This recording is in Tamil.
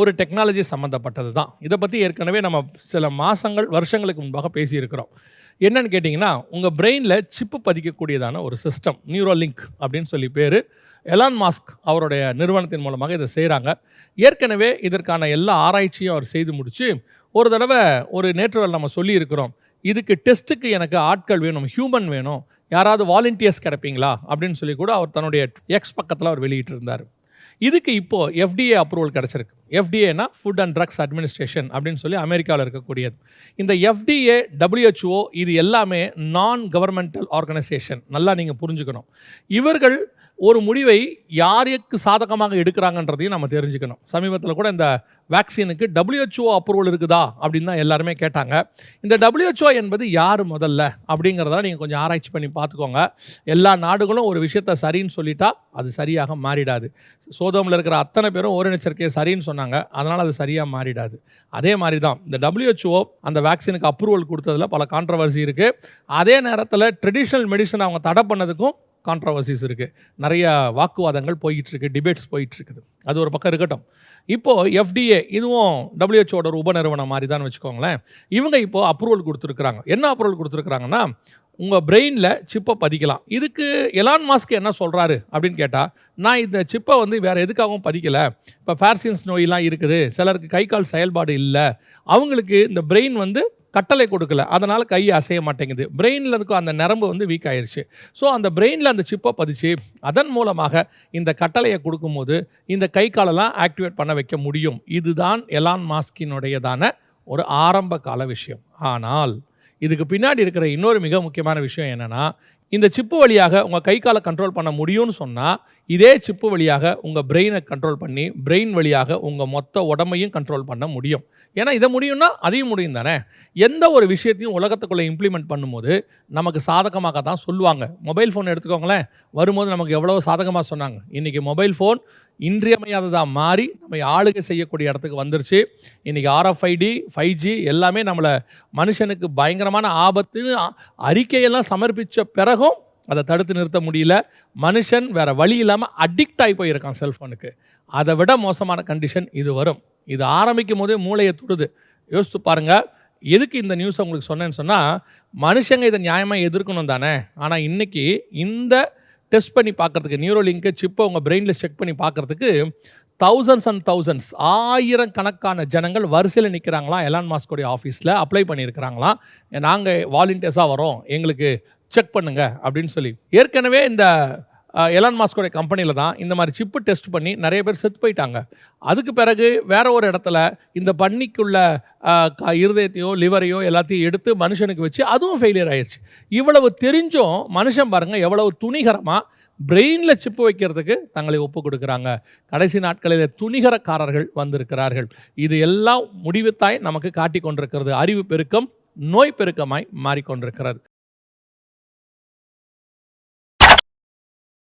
ஒரு டெக்னாலஜி சம்மந்தப்பட்டது தான். இதை பற்றி ஏற்கனவே நம்ம சில மாதங்கள் வருஷங்களுக்கு முன்பாக பேசியிருக்கிறோம். என்னன்னு கேட்டிங்கன்னா உங்கள் பிரெயினில் சிப்பு பதிக்கக்கூடியதான ஒரு சிஸ்டம் நியூரோ லிங்க் அப்படின்னு சொல்லி பேர். எலான் மாஸ்க் அவருடைய நிறுவனத்தின் மூலமாக இதை செய்கிறாங்க ஏற்கனவே இதற்கான எல்லா ஆராய்ச்சியும் அவர் செய்து முடித்து ஒரு தடவை ஒரு நேற்றுவல் நம்ம சொல்லியிருக்கிறோம். இதுக்கு டெஸ்ட்டுக்கு எனக்கு ஆட்கள் வேணும் ஹியூமன் வேணும். யாராவது வாலண்டியர்ஸ் கிடைப்பீங்களா? அப்படின்னு சொல்லி கூட அவர் தன்னுடைய எக்ஸ் பக்கத்தில் அவர் வெளியிட்டிருந்தார். இதுக்கு இப்போது எஃப்டிஏ அப்ரூவல் கிடச்சிருக்கு. எஃப்டிஏனா ஃபுட் அண்ட் ட்ரக்ஸ் அட்மினிஸ்ட்ரேஷன் அப்படின்னு சொல்லி அமெரிக்காவில் இருக்கக்கூடியது. இந்த எஃப்டிஏ டபிள்யூஹெச்ஓ இது எல்லாமே நான் கவர்மெண்டல் ஆர்கனைசேஷன் நல்லா நீங்கள் புரிஞ்சுக்கணும். இவர்கள் ஒரு முடிவை யாருக்கு சாதகமாக எடுக்கிறாங்கன்றதையும் நம்ம தெரிஞ்சுக்கணும். சமீபத்தில் கூட இந்த வேக்சினுக்கு டபிள்யூஹெச்ஓ அப்ரூவல் இருக்குதா அப்படின்னு தான் எல்லாருமே கேட்டாங்க. இந்த டபிள்யூஹெச்ஓ என்பது யார் முதல்ல அப்படிங்கிறத நீங்கள் கொஞ்சம் ஆராய்ச்சி பண்ணி பார்த்துக்கோங்க. எல்லா நாடுகளும் ஒரு விஷயத்த சரின்னு சொல்லிட்டா அது சரியாக மாறிடாது. சோதோமில் இருக்கிற அத்தனை பேரும் ஓரினச்சரிக்கையை சரின்னு சொன்னாங்க. அதனால் அது சரியாக மாறிடாது. அதே மாதிரி தான் இந்த டபிள்யூஹெச்ஓ அந்த வேக்சினுக்கு அப்ரூவல் கொடுத்ததில் பல கான்ட்ரவர்சி இருக்குது அதே நேரத்தில் ட்ரெடிஷ்னல் மெடிசன் அவங்க தடை பண்ணதுக்கும் கான்ட்ரவர்சிஸ் இருக்குது நிறைய வாக்குவாதங்கள் போயிட்டுருக்கு டிபேட்ஸ் போயிட்டுருக்குது. அது ஒரு பக்கம் இருக்கட்டும். இப்போது எஃப்டிஏ இதுவும் டபிள்யூஹெச்ஓட ஒரு உபநிறுவனம் மாதிரி தான் வச்சுக்கோங்களேன். இவங்க இப்போது அப்ரூவல் கொடுத்துருக்குறாங்க. என்ன அப்ரூவல் கொடுத்துருக்குறாங்கன்னா உங்கள் பிரெயினில் சிப்பை பதிக்கலாம். இதுக்கு எலான் மாஸ்க் என்ன சொல்கிறாரு அப்படின்னு கேட்டால் நான் இந்த சிப்பை வந்து வேறு எதுக்காகவும் பதிக்கலை. இப்போ ஃபேர்சின்ஸ் நோயெலாம் இருக்குது. சிலருக்கு கை கால் செயல்பாடு இல்லை. அவங்களுக்கு இந்த பிரெயின் வந்து கட்டளை கொடுக்கல. அதனால் கை அசைய மாட்டேங்குது. பிரெயினில் இருக்கும் அந்த நரம்பு வந்து வீக் ஆயிடுச்சு ஸோ அந்த பிரெயினில் அந்த சிப்பை பதிச்சு அதன் மூலமாக இந்த கட்டளையை கொடுக்கும்போது இந்த கை காலெல்லாம் ஆக்டிவேட் பண்ண வைக்க முடியும். இதுதான் எலான் மாஸ்கினுடையதான ஒரு ஆரம்ப கால விஷயம். ஆனால் இதுக்கு பின்னாடி இருக்கிற இன்னொரு மிக முக்கியமான விஷயம் என்னென்னா இந்த சிப்பு வழியாக உங்கள் கை காலை கண்ட்ரோல் பண்ண முடியும்னு சொன்னால் இதே சிப்பு வழியாக உங்கள் பிரெயினை கண்ட்ரோல் பண்ணி பிரெயின் வழியாக உங்கள் மொத்த உடம்பையும் கண்ட்ரோல் பண்ண முடியும். ஏன்னா இதை முடியும்னா அதையும் முடியும் தானே? எந்த ஒரு விஷயத்தையும் உலகத்துக்குள்ளே இம்ப்ளிமெண்ட் பண்ணும்போது நமக்கு சாதகமாக தான் சொல்லுவாங்க. மொபைல் ஃபோன் எடுத்துக்கோங்களேன். வரும்போது நமக்கு எவ்வளோ சாதகமாக சொன்னாங்க. இன்றைக்கி மொபைல் ஃபோன் இன்றியமையாததாக மாறி நம்ம ஆளுகை செய்யக்கூடிய இடத்துக்கு வந்துருச்சு. இன்றைக்கி ஆர்எஃப்ஐடி ஃபைவ் ஜி எல்லாமே நம்மளை மனுஷனுக்கு பயங்கரமான ஆபத்துன்னு அறிக்கையெல்லாம் சமர்ப்பித்த பிறகும் அதை தடுத்து நிறுத்த முடியல. மனுஷன் வேறு வழி இல்லாமல் அடிக்ட் ஆகி போயிருக்கான் செல்ஃபோனுக்கு அதை விட மோசமான கண்டிஷன் இது வரும். இது ஆரம்பிக்கும் போதே மூளையை தொடுது. யோசித்து பாருங்கள் எதுக்கு இந்த நியூஸ் உங்களுக்கு சொன்னேன்னு சொன்னால் மனுஷங்க இதை நியாயமாக எதிர்க்கணும் தானே. ஆனால் இன்னைக்கு இந்த டெஸ்ட் பண்ணி பார்க்கறதுக்கு நியூரோலிங்க்கு சிப்பை உங்கள் பிரெயினில் செக் பண்ணி பார்க்குறதுக்கு தௌசண்ட்ஸ் அண்ட் தௌசண்ட்ஸ் ஆயிரம் கணக்கான ஜனங்கள் வரிசையில் நிற்கிறாங்களாம் எலான் மாஸ்கோடைய ஆஃபீஸில் அப்ளை பண்ணியிருக்கிறாங்களாம். நாங்கள் வாலண்டியர்ஸாக வரோம். எங்களுக்கு செக் பண்ணுங்க அப்படின்னு சொல்லி. ஏற்கனவே இந்த எலான் மாஸ்கோடைய கம்பெனியில் தான் இந்த மாதிரி சிப்பு டெஸ்ட் பண்ணி நிறைய பேர் செத்து போயிட்டாங்க. அதுக்கு பிறகு வேற ஒரு இடத்துல இந்த பண்ணிக்குள்ள க- இருதயத்தையோ லிவரையோ எல்லாத்தையும் எடுத்து மனுஷனுக்கு வச்சு அதுவும் ஃபெயிலியர் ஆயிடுச்சு இவ்வளவு தெரிஞ்சும் மனுஷன் பாருங்கள் எவ்வளவு துணிகரமாக பிரெயினில் சிப்பு வைக்கிறதுக்கு தங்களை ஒப்பு கொடுக்குறாங்க. கடைசி நாட்களில் துணிகரக்காரர்கள் வந்திருக்கிறார்கள். இது எல்லாம் முடிவுத்தாய் நமக்கு காட்டி கொண்டிருக்கிறது. அறிவு பெருக்கம் நோய் பெருக்கமாய் மாறிக்கொண்டிருக்கிறது.